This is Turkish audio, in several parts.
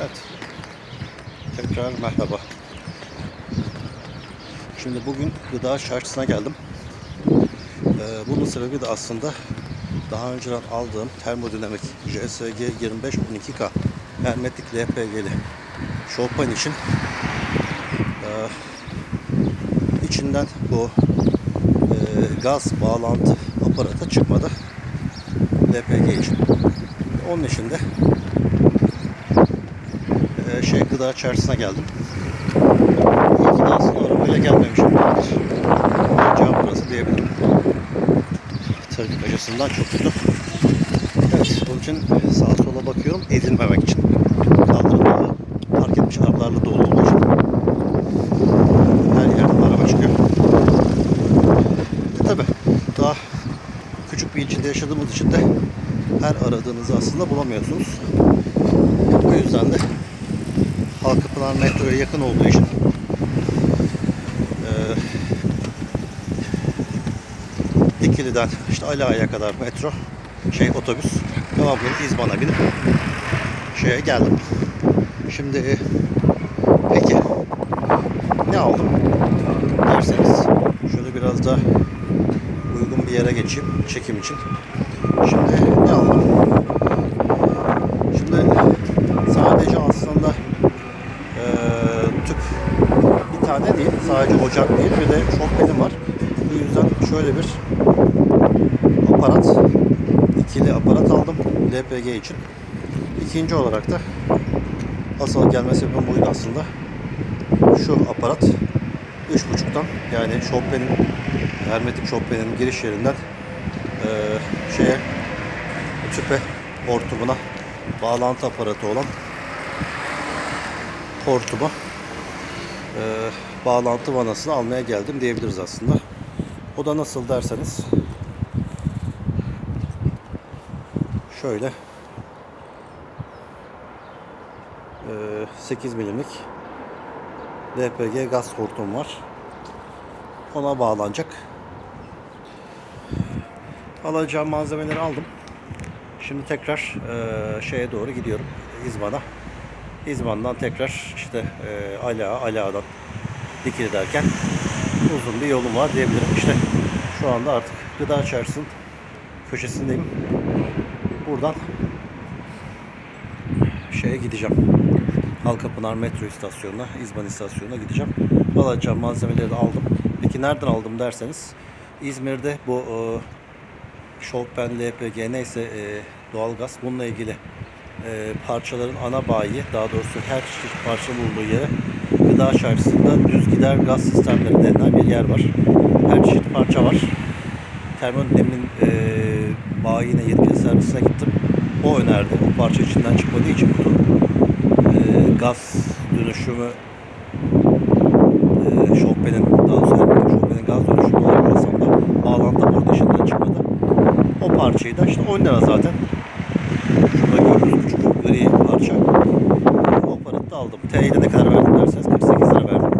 Evet. Tekrar merhaba. Şimdi bugün gıda çarşısına geldim. Ee, bunun sebebi de aslında daha önceden aldığım termodinamik JSG 2512K hermetik LPG'li Chopin için e, içinden bu e, gaz bağlantı aparatı çıkmadı LPG için. Onun için de e, şey gıda çarşısına geldim. İyi ki de aslında arabayla gelmemişim. Cevap burası diyebilirim. Trafik açısından çok kötü. Evet, onun için sağa sola bakıyorum ezilmemek için. Kaldırımda park etmiş arabalarla dolu olduğu için. Her yerden araba çıkıyor. E tabi daha küçük bir ilçede yaşadığımız için de her aradığınızı aslında bulamıyorsunuz. O yüzden de Halkapınar metroya yakın olduğu için eee Dikili'den işte Ala'ya kadar metro şey otobüs devamlı İzban'a binip şeye geldim. Şimdi e, peki ne aldım derseniz şöyle biraz da uygun bir yere geçeyim çekim için. Şimdi sadece aslında eee tüp bir tane değil, sadece ocak değil bir de çok benim var. Bu yüzden şöyle bir aparat, ikili aparat aldım LPG için. İkinci olarak da asıl gelme sebebim buydu aslında. Şu aparat 3.5'tan yani Chopin'in hermetik Chopin'in giriş yerinden eee, şeye tüpe hortumuna bağlantı aparatı olan hortuma eee, bağlantı vanasını almaya geldim diyebiliriz aslında. O da nasıl derseniz şöyle eee, 8 milimlik LPG gaz hortum var. Ona bağlanacak. Alacağım malzemeleri aldım. Şimdi tekrar eee, şeye doğru gidiyorum. İzban'a. İzban'dan tekrar işte eee Ala, Ala'dan Dikili derken uzun bir yolum var diyebilirim. İşte şu anda artık gıda çarşısının köşesindeyim. Buradan şeye gideceğim. Halkapınar metro istasyonuna, İzban istasyonuna gideceğim. Alacağım malzemeleri de aldım. Peki nereden aldım derseniz İzmir'de bu e, Chopin LPG neyse e, doğalgaz bununla ilgili e, parçaların ana bayi daha doğrusu her çeşit parça bulunduğu yere gıda çarşısında düz gider gaz sistemleri denilen bir yer var. Her çeşit parça var. Termodinamik'in e, bayine yetkili servisine gittim. O önerdi. O parça içinden çıkmadığı için kutu e, gaz dönüşümü e, Chopin'in daha hermetik Chopin'in gaz dönüşümü da bağlantı burada içinden çıkmadı. O parçayı da işte 10 lira zaten. Şurada gördüğünüz küçük gri parça. O aparatı da aldım. TL'de ne kadar verdim derseniz 48 lira verdim.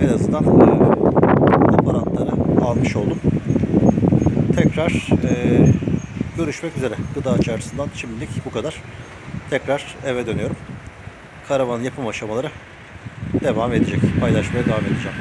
En azından e, aparatları almış oldum. Tekrar e, görüşmek üzere. Gıda çarşısından şimdilik bu kadar. Tekrar eve dönüyorum. Karavanın yapım aşamaları devam edecek. Paylaşmaya devam edeceğim.